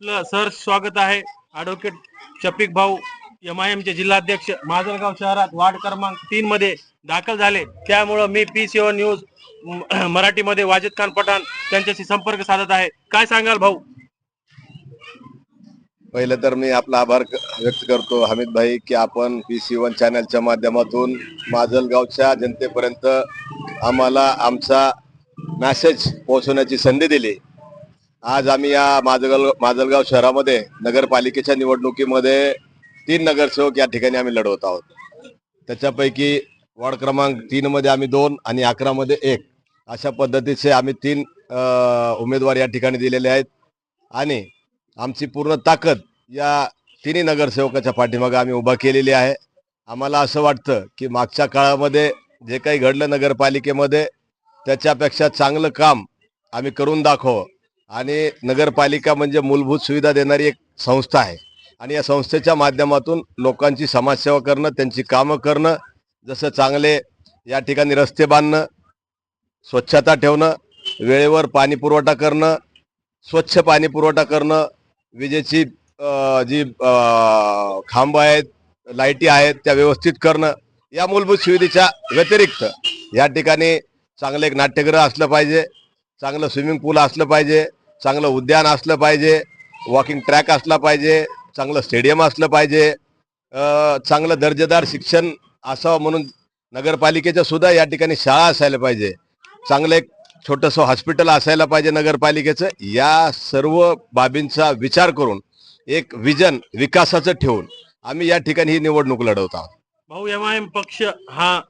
आपलं सर स्वागत आहे. ॲडव्होकेट शफिक भाऊ एम आय चे जिल्हाध्यक्ष माजलगाव शहरात वार्ड क्रमांक तीन मध्ये दाखल झाले. त्यामुळं मी पी सी न्यूज मराठीमध्ये वाजिद खान पठाण त्यांच्याशी संपर्क साधत आहे. काय सांगाल भाऊ? पहिलं तर मी आपला आभार व्यक्त करतो हमीद भाई की आपण पी सी वन चॅनलच्या माध्यमातून माजलगावच्या जनतेपर्यंत आम्हाला आमचा मॅसेज पोहोचवण्याची संधी दिली. आज आम्ही या माजलगाव माजलगाव शहरामध्ये नगरपालिकेच्या निवडणुकीमध्ये तीन नगरसेवक या ठिकाणी आम्ही लढवत आहोत. त्याच्यापैकी वॉर्ड क्रमांक तीन मध्ये आम्ही दोन आणि अकरा मध्ये एक. अशा पद्धतीचे आम्ही तीन उमेदवार या ठिकाणी दिलेले आहेत. आणि आमची पूर्ण ताकद या तिन्ही नगरसेवकाच्या पाठीमागे आम्ही उभा केलेली आहे. आम्हाला असं वाटतं की मागच्या काळामध्ये जे काही घडलं नगरपालिकेमध्ये त्याच्यापेक्षा चांगलं काम आम्ही करून दाखव आणि नगरपालिका म्हणजे मूलभूत सुविधा देणारी एक संस्था आहे. आणि या संस्थेच्या माध्यमातून लोकांची समाजसेवा करणं त्यांची कामं करणं जसं चांगले या ठिकाणी रस्ते बांधणं स्वच्छता ठेवणं वेळेवर पाणी पुरवठा करणं स्वच्छ पाणी पुरवठा करणं विजेची जी खांब आहेत लाईटी आहेत त्या व्यवस्थित करणं या मूलभूत सुविधेच्या व्यतिरिक्त या ठिकाणी चांगलं एक नाट्यगृह असलं पाहिजे चांगलं स्विमिंग पूल असलं पाहिजे चांगलं उद्यान असलं पाहिजे वॉकिंग ट्रॅक असला पाहिजे चांगलं स्टेडियम असलं पाहिजे चांगलं दर्जेदार शिक्षण असावं म्हणून नगरपालिकेच्या सुद्धा या ठिकाणी शाळा असायला पाहिजे. चांगलं एक छोटंसं हॉस्पिटल असायला पाहिजे नगरपालिकेचं या सर्व बाबींचा विचार करून एक विजन विकासाचं ठेवून आम्ही या ठिकाणी ही निवडणूक लढवत आहोत. भाऊ एम आय एम पक्ष हा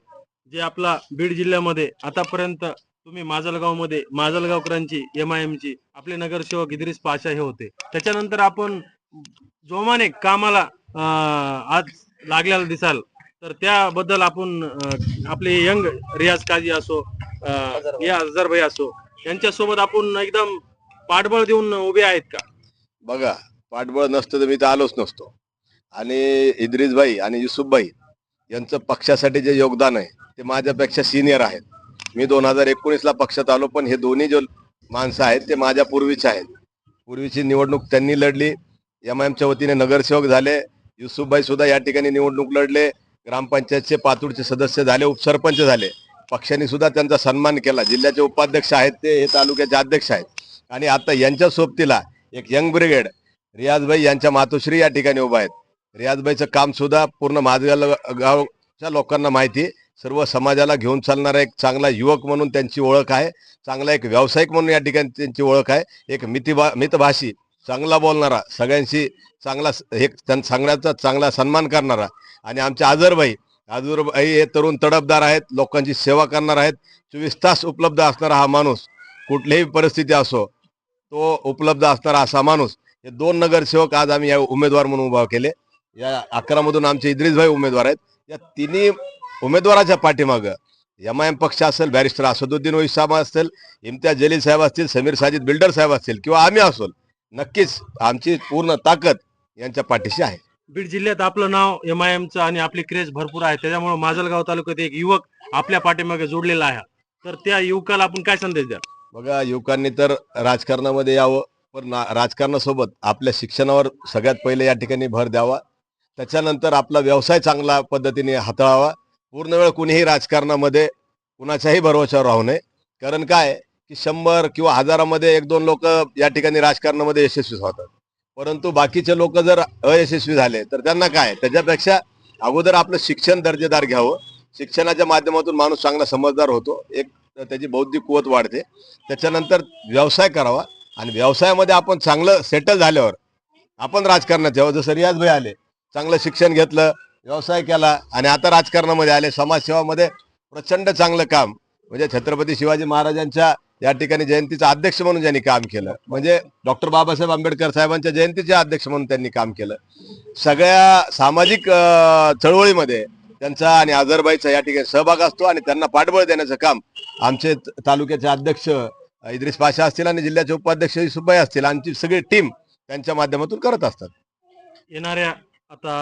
जे आपला बीड जिल्ह्यामध्ये आतापर्यंत तुम्ही माजलगावमध्ये माजलगावकरांची एम आय एम ची आपले नगरसेवक इद्रिस पाशा हे होते. त्याच्यानंतर आपण जोमाने कामाला आज लागलेला दिसाल. तर त्याबद्दल आपण आपले यंग रियाज काजी असो या अझर भाई असो यांच्यासोबत आपण एकदम पाठबळ देऊन उभे आहेत का? बघा पाठबळ नसतं तर मी तर आलोच नसतो. आणि इद्रिस भाई आणि युसुफ भाई यांचं पक्षासाठी जे योगदान आहे ते माझ्यापेक्षा सिनियर आहेत. मी दोन हजार एकोणीसला पक्षात आलो पण हे दोन्ही जो माणसं आहेत ते माझ्या पूर्वीचे आहेत. पूर्वीची निवडणूक त्यांनी लढली. एम एमच्या वतीने नगरसेवक झाले. युसुफबाई सुद्धा या ठिकाणी निवडणूक लढले. ग्रामपंचायतचे पातूरचे सदस्य झाले उपसरपंच झाले. पक्षाने सुद्धा त्यांचा सन्मान केला. जिल्ह्याचे उपाध्यक्ष आहेत ते हे तालुक्याचे अध्यक्ष आहेत. आणि आता यांच्या सोबतीला एक यंग ब्रिगेड रियाजभाई यांच्या मातोश्री या ठिकाणी उभा आहेत. रियाजबाईचं काम सुद्धा पूर्ण माझगाव गावच्या लोकांना माहिती सर्व समाजाला घेऊन चालणारा एक चांगला युवक म्हणून त्यांची ओळख आहे. चांगला एक व्यावसायिक म्हणून या ठिकाणी त्यांची ओळख आहे. एक मितिभा मितभाषी चांगला बोलणारा सगळ्यांशी चांगला हे एक त्यां- सांगण्याचा चांगला सन्मान करणारा आणि आमचे आजरबाई आजूरबाई हे तरुण तडफदार आहेत लोकांची सेवा करणार आहेत. चोवीस तास उपलब्ध असणारा हा माणूस कुठलीही परिस्थिती असो तो उपलब्ध असणारा असा माणूस हे दोन नगरसेवक आज आम्ही या उमेदवार म्हणून उभा केले. या अकरामधून आमचे इद्रिसभाई उमेदवार आहेत. या तिन्ही उमेदवाराच्या पाठीमागं. एम आय एम पक्ष असेल बॅरिस्टर असदुद्दीन ओई साहेब असतील इम्तियाज जलील साहेब असतील समीर साजिद बिल्डर साहेब असतील किंवा आम्ही असोल नक्कीच आमची पूर्ण ताकद यांच्या पाठीशी आहे. बीड जिल्ह्यात आपलं नाव एम आय एमचं आणि आपली क्रेज भरपूर आहे. त्याच्यामुळे माजलगाव तालुक्यात एक युवक आपल्या पाठीमागे जोडलेला आहे. तर त्या युवकाला आपण काय संदेश द्या बघा युवकांनी तर राजकारणामध्ये यावं पण राजकारणासोबत आपल्या शिक्षणावर सगळ्यात पहिले या ठिकाणी भर द्यावा. त्याच्यानंतर आपला व्यवसाय चांगला पद्धतीने हाताळावा. पूर्ण वेळ कुणीही राजकारणामध्ये कुणाच्याही भरवशावर राहू नये. कारण काय? की शंभर किंवा हजारामध्ये एक दोन लोक या ठिकाणी राजकारणामध्ये यशस्वी होतात. परंतु बाकीचे लोक जर अयशस्वी झाले तर त्यांना काय? त्याच्यापेक्षा अगोदर आपलं शिक्षण दर्जेदार घ्यावं. शिक्षणाच्या माध्यमातून माणूस चांगला समजदार होतो. एक त्याची बौद्धिक कुवत वाढते. त्याच्यानंतर व्यवसाय करावा. आणि व्यवसायामध्ये आपण चांगलं सेटल झाल्यावर आपण राजकारणात यावं. जसं रियाज भाई आले चांगलं शिक्षण घेतलं व्यवसाय केला आणि आता राजकारणामध्ये आले समाजसेवामध्ये प्रचंड चांगलं काम. म्हणजे छत्रपती शिवाजी महाराजांच्या या ठिकाणी जयंतीचा अध्यक्ष म्हणून ज्यांनी काम केलं. म्हणजे डॉक्टर बाबासाहेब आंबेडकर साहेबांच्या जयंतीचे अध्यक्ष म्हणून त्यांनी काम केलं. सगळ्या सामाजिक चळवळीमध्ये त्यांचा आणि आझरबाईचा या ठिकाणी सहभाग असतो आणि त्यांना पाठबळ देण्याचं काम आमचे तालुक्याचे अध्यक्ष इद्रिस पाशा असतील आणि जिल्ह्याचे उपाध्यक्ष सुबाई असतील. आमची सगळी टीम त्यांच्या माध्यमातून करत असतात. येणाऱ्या आता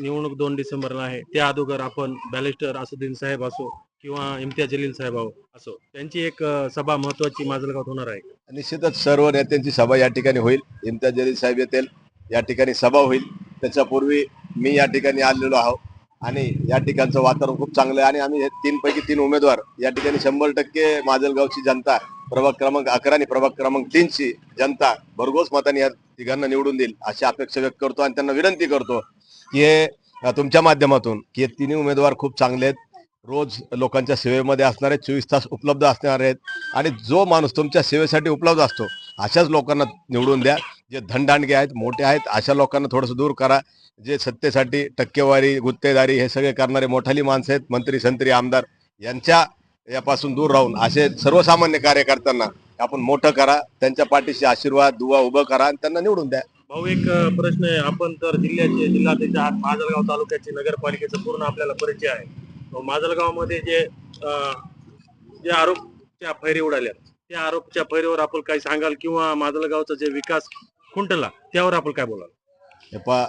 निवडणूक दोन डिसेंबरला आहे. त्या अगोदर आपण बॅलिस्टर असुद्दीन साहेब असो किंवा इम्तियाज जलील साहेब असो त्यांची एक सभा महत्वाची माजलगावात होणार आहे. निश्चितच सर्व नेत्यांची सभा या ठिकाणी होईल. इम्तियाज जलील साहेब येतील या ठिकाणी सभा होईल. त्याच्यापूर्वी मी या ठिकाणी आलेलो आहो आणि या ठिकाणचं वातावरण खूप चांगलं आहे आणि आम्ही तीन पैकी तीन उमेदवार या ठिकाणी शंभर टक्के माजलगावची जनता प्रभाग क्रमांक अकरा आणि प्रभाग क्रमांक तीनची जनता भरघोस मताने या तिघांना निवडून देईल अशी अपेक्षा व्यक्त करतो आणि त्यांना विनंती करतो की हे तुमच्या माध्यमातून की हे तिन्ही उमेदवार खूप चांगले आहेत. रोज लोकांच्या सेवेमध्ये असणारे चोवीस तास उपलब्ध असणार आहेत आणि जो माणूस तुमच्या सेवेसाठी उपलब्ध असतो अशाच लोकांना निवडून द्या. जे धनदांडगे आहेत मोठे आहेत अशा लोकांना थोडंसं दूर करा. जे सत्तेसाठी टक्केवारी गुत्तेदारी हे सगळे करणारे मोठाली माणसं आहेत मंत्री संत्री आमदार यांच्या यापासून दूर राहून असे सर्वसामान्य कार्यकर्त्यांना आपण मोठं करा त्यांच्या पाठीशी आशीर्वाद दुवा उभं करा आणि त्यांना निवडून द्या. भाऊ एक प्रश्न आहे. आपण तर जिल्ह्याचे जिल्हाध्यक्ष आहात. माजलगाव तालुक्याचे नगरपालिकेचा पूर्ण आपल्याला परिचय आहे. माजलगावमध्ये जे जे आरोपच्या फैरी उडाल्या त्या आरोपच्या फैरीवर आपण काही सांगाल किंवा माजलगावचा जे विकास खुंटला त्यावर आपण काय बोलाल? पहा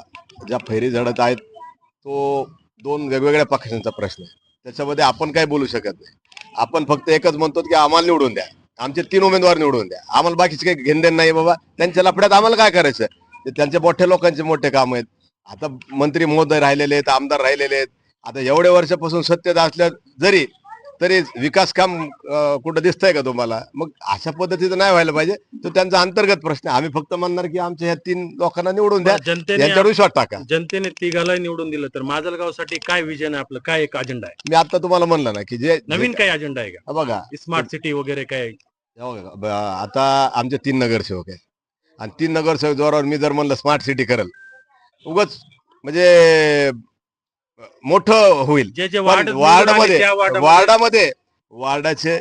ज्या फैरी झडत आहेत तो दोन वेगवेगळ्या पक्षांचा प्रश्न आहे. त्याच्यामध्ये आपण काय बोलू शकत नाही. आपण फक्त एकच म्हणतो की आम्हाला निवडून द्या. आमचे तीन उमेदवार निवडून द्या. आम्हाला बाकीचे काही घेणदेण नाही बाबा. त्यांच्या लफड्यात आम्हाला काय करायचं? ते त्यांचे मोठ्या लोकांचे मोठे काम आहेत. आता मंत्री महोदय राहिलेले आहेत आमदार राहिलेले आहेत. आता एवढ्या वर्षापासून सत्तेत असल्या जरी तरी विकास काम कुठं दिसतंय का तुम्हाला? मग अशा पद्धतीचं नाही व्हायला पाहिजे. तो त्यांचा अंतर्गत प्रश्न आहे. आम्ही फक्त म्हणणार की आमच्या ह्या तीन लोकांना निवडून द्या. जनतेने विश्वास टाका. जनतेने तिघाला निवडून दिलं तर माजलगावसाठी काय विजन आहे आपलं? काय एक अजेंडा आहे? मी आता तुम्हाला म्हणलं ना की जे नवीन काय अजेंडा आहे जे- बघा. का स्मार्ट सिटी वगैरे काय? आता आमचे तीन नगरसेवक आहेत. आणि तीन नगरसेवक जोरावर मी जर म्हणलं स्मार्ट सिटी करेल. उगच म्हणजे मोठं होईल. जे जे पण वार्ड वार्डामध्ये वार्डामध्ये वार्डामध्ये वार्डाचे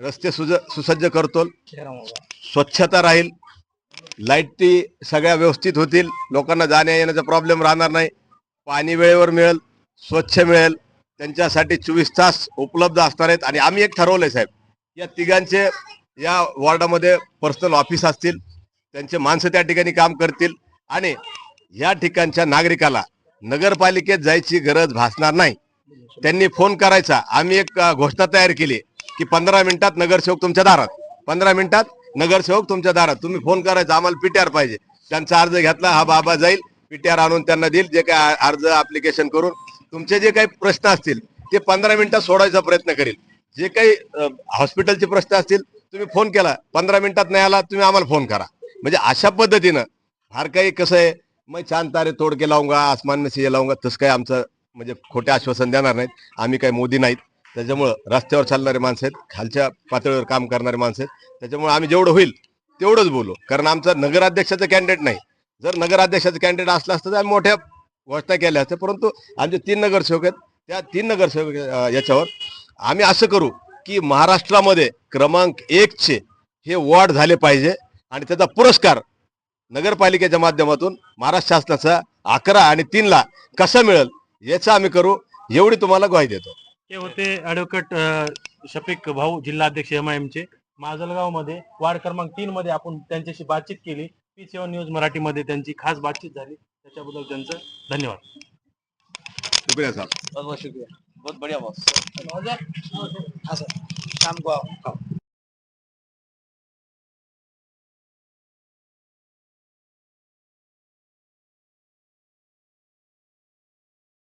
रस्ते सुज सुसज्ज करतो स्वच्छता राहील. लाईटी सगळ्या व्यवस्थित होतील. लोकांना जाण्या येण्याचा प्रॉब्लेम राहणार नाही. पाणी वेळेवर मिळेल. स्वच्छ मिळेल. त्यांच्यासाठी चोवीस तास उपलब्ध असणार आहेत. आणि आम्ही एक ठरवलंय साहेब. या तिघांचे या वॉर्डामध्ये पर्सनल ऑफिस असतील. त्यांचे माणसं त्या ठिकाणी काम करतील. आणि या ठिकाणच्या नागरिकाला नगरपालिकेत जायची गरज भासणार नाही. त्यांनी फोन करायचा. आम्ही एक घोषणा तयार केली की पंधरा मिनिटात नगरसेवक तुमच्या दारात. पंधरा मिनिटात नगरसेवक तुमच्या दारात. तुम्ही फोन करायचा. आम्हाला पीटीआर पाहिजे. त्यांचा अर्ज घेतला. हा बाबा जाईल. पीटीआर आणून त्यांना देईल. जे काय अर्ज अप्लिकेशन करून तुमचे जे काही प्रश्न असतील ते पंधरा मिनिटात सोडायचा प्रयत्न करेल. जे काही हॉस्पिटलचे प्रश्न असतील तुम्ही फोन केला. पंधरा मिनिटात नाही आला तुम्ही आम्हाला फोन करा. म्हणजे अशा पद्धतीनं फार काही कसं आहे मग छान तारे तोड के लावूंगा आसमान में से लावूंगा तसं काही आमचं म्हणजे खोटे आश्वासन देणार नाहीत. आम्ही काही मोदी नाहीत. त्याच्यामुळं रस्त्यावर चालणारे माणसं आहेत खालच्या पातळीवर काम करणारे माणसं आहेत. त्याच्यामुळे आम्ही जेवढं होईल तेवढंच बोलू. कारण आमचा नगराध्यक्षाचं कॅन्डिडेट नाही. जर नगराध्यक्षाचं कॅन्डिडेट असलं असतं तर आम्ही मोठ्या घोषणा केल्या असत्या. परंतु आमचे तीन नगरसेवक आहेत. त्या तीन नगरसेवक याच्यावर आम्ही असं करू की महाराष्ट्रामध्ये क्रमांक एकचे हे वॉर्ड झाले पाहिजे आणि त्याचा पुरस्कार नगरपालिकेच्या माध्यमातून महाराष्ट्र शासनाचा अकरा आणि तीनला कसा मिळेल याचं आम्ही करू एवढी तुम्हाला ग्वाही देतो. हे होते ऍडव्होकेट शफीक भाऊ जिल्हाध्यक्ष एम आय चे. माजलगावमध्ये वार्ड क्रमांक तीन मध्ये आपण त्यांच्याशी बातचीत केली. पी सेवन न्यूज मराठीमध्ये त्यांची खास बातचीत झाली. त्याच्याबद्दल त्यांचं धन्यवाद. शुक्रिया साहेब. बहुत बहुत शुक्रिया. बहुत बढ़िया बॉस हाँ सर शाम को आओ.